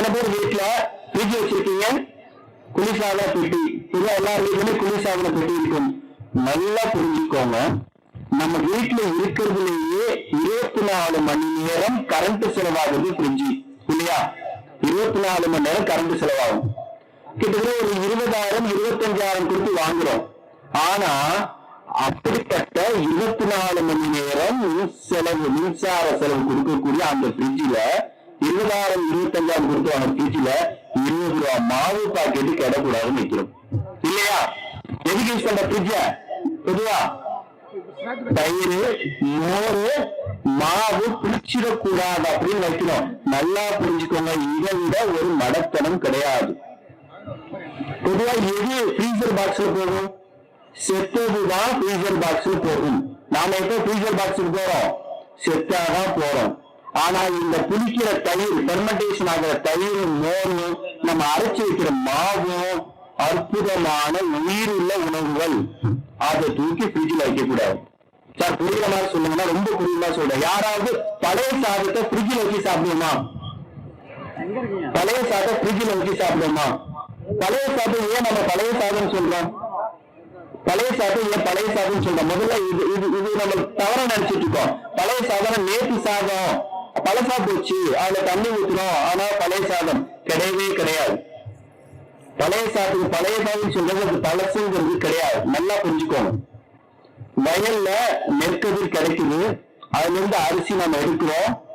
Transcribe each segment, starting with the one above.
எத்தனை பேர் வீட்டுல ஃப்ரிட்ஜ் வச்சிருக்கீங்க. குளிர்சாதன பெட்டி. பொதுவா எல்லார் வீட்லயுமே குளிர்சாதன பெட்டி இருக்கும். நல்லா புரிஞ்சுக்கோங்க. நம்ம வீட்டுல இருக்கிறதுலேயே இருபத்தி நாலு மணி நேரம் கரண்ட் செலவாகுது ஃப்ரிட்ஜ் இல்லையா? இருபத்தி நாலு மணி நேரம் கரண்ட் செலவாகும். கிட்டத்தட்ட ஒரு இருபதாயிரம் இருபத்தஞ்சாயிரம் கொடுத்து வாங்குறோம். ஆனா அப்படிப்பட்ட இருபத்தி நாலு மணி நேரம் செலவு மின்சார செலவு கொடுக்கக்கூடிய அந்த ஃப்ரிட்ஜில் இருபதாயிரம் இருபத்தஞ்சாயிரம் கொடுத்து வாங்க ஃப்ரிட்ஜில் இருபது ரூபா மாவு பாக்கெட்டு கிடக்கூடாதுன்னு வைக்கிறோம் இல்லையா? எதுக்கு யூஸ் பண்ற ஃப்ரிட்ஜ பொதுவா? தயிர் மோர் மாவு பிடிச்சிடக்கூடாது அப்படின்னு வைக்கணும் நல்லா புரிஞ்சுக்கோங்க. இதை விட ஒரு மடத்தனம் கிடையாது. பொதுவா எது ஃப்ரீசர் பாக்ஸ்ல போகும்? செத்ததுதான் ஃப்ரீசர் பாக்ஸ்ல போகும். நாம எப்ப ஃப்ரீசர் பாக்ஸுக்கு போறோம்? செத்தாக போறோம். ஆனா இந்த குடிக்கிற தயிர் பெர்மெண்டேஷன் ஆகிற தயிரும் மோரும் நம்ம அரைச்சு வைக்கிற மாவும் அற்புதமான உயிருள்ள உணவுகள். அதை தூக்கி ஃப்ரிட்ஜில் வைக்க கூடாது சார் புரியுற மாதிரி சொல்லுங்கன்னா ரொம்ப புரியுமா சொல்றேன். யாராவது பழைய சாதத்தை ஃப்ரிட்ஜில் வச்சு சாப்பிடுமா? பழைய சாதம் ஃப்ரிட்ஜில் வச்சு சாப்பிடுமா? பழைய சாதம் ஏன் நம்ம பழைய சாதம் சொல்றோம்? பழைய சாதம் ஏன் பழைய சாதம் சொல்றோம்? முதல்ல இது இது இது நம்ம தவற நினைச்சிட்டு இருக்கோம். பழைய சாதம் நேற்று சாதம். பழசா போச்சு அதுல தண்ணி ஊத்துறோம் ஆனா பழைய சாதம் கிடையவே கிடையாது. பழைய சாதத்துக்கு பழைய சாதம் சொல்றது அது பழசுங்கிறது கிடையாது. நல்லா புரிஞ்சுக்கோங்க. வயல்ல நெற்கதிர் கிடைக்குது. அதுல இருந்து அரிசி நம்ம எடுக்கிறோம்.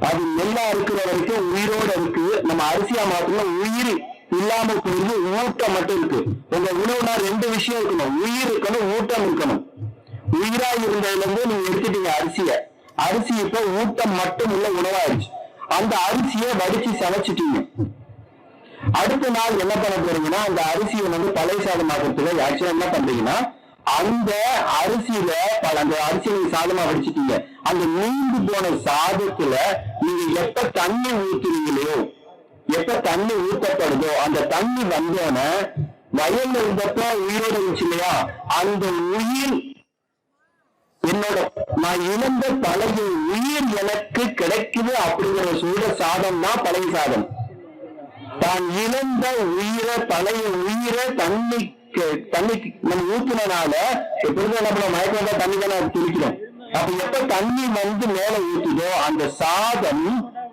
அது நெல்லா இருக்கிற வரைக்கும் உயிரோட இருக்கு. நம்ம அரிசியா மாத்தணும் உயிர் இல்லாமல் போயிருந்து ஊட்டம் மட்டும் இருக்கு. உங்க உணவுனா ரெண்டு விஷயம் இருக்கணும். உயிர் இருக்கணும் ஊட்டம் இருக்கணும். உயிரா இருந்ததுல இருந்து நீங்க எடுத்துட்டீங்க அரிசியை. அரிசி இப்ப ஊட்டம் மட்டும் உள்ள உணவாயிருச்சு அந்த அரிசியை வடிச்சு சமைச்சிட்டீங்க. அடுத்த நாள் என்ன பண்ண போறீங்கன்னா அந்த அரிசியை வந்து பழைய சாதம் ஆகிறதுல ஆக்சுவலா என்ன பண்றீங்கன்னா அந்த அரிசியில அந்த அரிசியை நீங்க சாதமா வடிச்சிட்டீங்க. அந்த நீண்டு போன சாதத்துல நீங்க எப்ப தண்ணி ஊத்துறீங்களோ எப்ப தண்ணி ஊத்தப்படுதோ அந்த தண்ணி வந்தோடனே வயல்ல இருந்தப்ப உயிரோடு இருந்துச்சு இல்லையா? அந்த உயிர் என்னோட நான் இழந்த பழைய உயிர் எனக்கு கிடைக்குது அப்படிங்கிற சொல்ற சாதம் தான் பழைய சாதம். தான் இழந்த உயிரை பழைய உயிரை தண்ணிக்கு தண்ணிக்கு நம்ம ஊத்துனனால எப்படிதான் என்ன பண்ண மயக்கம் தண்ணி தானே துளிக்கிறோம் அப்ப எப்ப தண்ணி வந்து மேல ஊத்துதோ அந்த சாதம்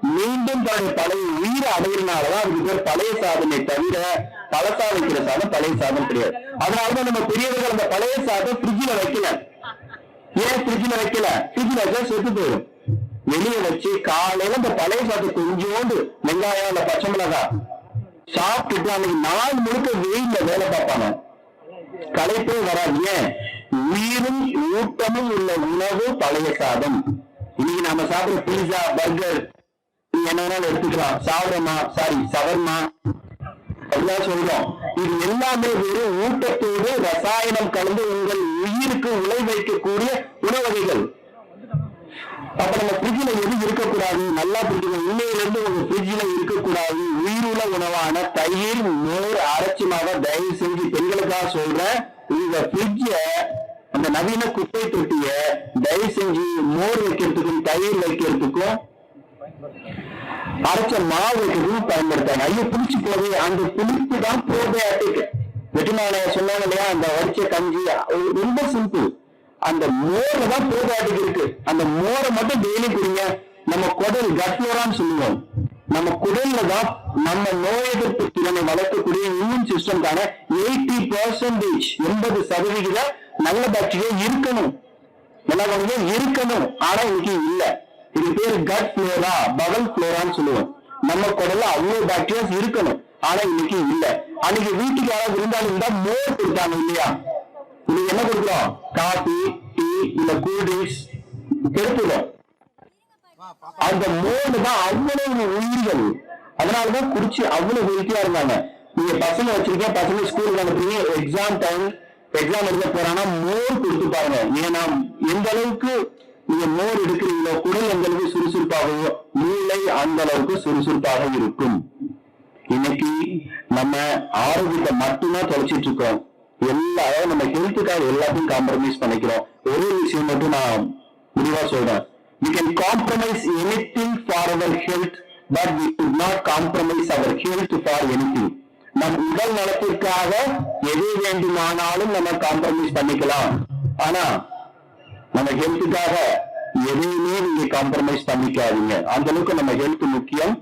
மீண்டும் தன்னுடைய பழைய உயிரை அடையிறனாலதான் அதுக்கு பேர் பழைய சாதனை தவிர பழசா வைக்கிற சாதம் பழைய சாதம் கிடையாது. அதனாலதான் நம்ம பெரியவர்கள் அந்த பழைய சாதம் ஃப்ரிட்ஜில் வைக்கல. ஏன் ஃப்ரிட்ஜில் வைக்கல? ஃப்ரிட்ஜில் வச்சா செத்து போயிடும். வெளியே வச்சு காலையில இந்த பழைய சாதத்தை கொஞ்சோண்டு வெங்காயம் இல்ல பச்சை மிளகாய் சாப்பிட்டுட்டு அன்னைக்கு நாள் முழுக்க வெயில்ல வேலை பார்ப்பாங்க. களைப்பே வராது. ஏன்? உயிரும் ஊட்டமும் உள்ள உணவு பழைய சாதம். இன்னைக்கு நாம சாப்பிடுற பீஸா பர்கர் என்ன வேணாலும் எடுத்துக்கலாம். சாவரமா சாரி சவர்மா அப்படிதான் சொல்றோம். இது எல்லாமே வெறும் ஊட்டத்தோடு ரசாயனம் கலந்து உங்கள் உயிருக்கு உலை வைக்கக்கூடிய உணவகைகள். அப்ப நம்ம ஃப்ரிட்ஜில் எது இருக்கக்கூடாது? நல்லா புரிஞ்சுக்கணும் இன்னையில இருந்து உங்க ஃப்ரிட்ஜில் இருக்கக்கூடாது. உயிருள்ள உணவான தயிர் மோர் அரைச்சி மாவை தயவு செஞ்சு பெண்களுக்காக சொல்றேன். இந்த ஃப்ரிட்ஜ அந்த நவீன குப்பை தொட்டிய தயவு செஞ்சு மோர் வைக்கிறதுக்கும் தயிர் வைக்கிறதுக்கும் அரைச்ச மாவு வைக்கிறதுக்கும் பயன்படுத்தாங்க ஐயோ புளிச்சு போகுது. அந்த புளிப்பு தான் ப்ரோபயாட்டிக் வெட்டினால சொன்னாங்க இல்லையா அந்த வடிச்ச கஞ்சி. ரொம்ப சிம்பிள் அந்த மோர்ல தான் ப்ரோபயாட்டிக் இருக்கு. அந்த மோரை மட்டும் டெய்லி குடிங்க. நம்ம குடல் கட்லோரான்னு சொல்லுவோம். நம்ம குடல்ல தான் நம்ம நோய் எதிர்ப்பு திறனை வளர்க்கக்கூடிய இம்யூன் சிஸ்டம்கான எயிட்டி பர்சன்டேஜ் எண்பது சதவிகித நல்ல பாக்டீரியா இருக்கணும். நல்ல கவனிங்க, இருக்கணும். ஆனா இன்னைக்கு இல்லை. இது பேர் கட் ஃப்ளோரா பவல் ஃப்ளோரான்னு சொல்லுவோம். நம்ம குடல்ல அவ்வளவு பாக்டீரியாஸ் இருக்கணும். ஆனா இன்னைக்கு இல்ல. அன்னைக்கு வீட்டுக்கு யாராவது விருந்தாளி இருந்தா மோர் கொடுத்தாங்க இல்லையா? இன்னைக்கு என்ன கொடுக்குறோம்? காபி டீ இல்ல கூல்ட்ரிங்க்ஸ் கெடுத்துடும் அந்த மோர்ல தான் அவ்வளவு உயிர்கள். அதனாலதான் குடிச்சு அவ்வளவு ஹெல்த்தியா இருந்தாங்க. நீங்க பசங்க வச்சிருக்கீங்க பசங்க ஸ்கூலுக்கு அனுப்புறீங்க எக்ஸாம் டைம் எக்ஸாம் எழுத போறாங்கன்னா மோர் கொடுத்து பாருங்க. ஏன்னா எந்த அளவுக்கு நீங்க மோர் எடுக்கிறீங்களோ குடல் எந்த அளவுக்கு சுறுசுறுப்பாகவோ மூளை அந்த அளவுக்கு சுறுசுறுப்பாக இருக்கும். இன்னைக்கு நம்ம ஆரோக்கியத்தை மட்டும்தான் தொலைச்சிட்டு இருக்கோம் எல்லா நம்ம ஹெல்த்துக்காக எல்லாத்தையும் காம்ப்ரமைஸ் பண்ணிக்கிறோம். ஒரே விஷயம் மட்டும் நான் முடிவா சொல்றேன். We can compromise anything for our health but we should not compromise our health for anything. நம் உடல் நலத்திற்காக எது வேண்டுமானாலும் நம்ம காம்ப்ரமைஸ் பண்ணிக்கலாம். ஆனா நம்ம ஹெல்த்துக்காக எதையுமே நீங்க காம்ப்ரமைஸ் பண்ணிக்காதீங்க. அந்த அளவுக்கு நம்ம ஹெல்த் முக்கியம்.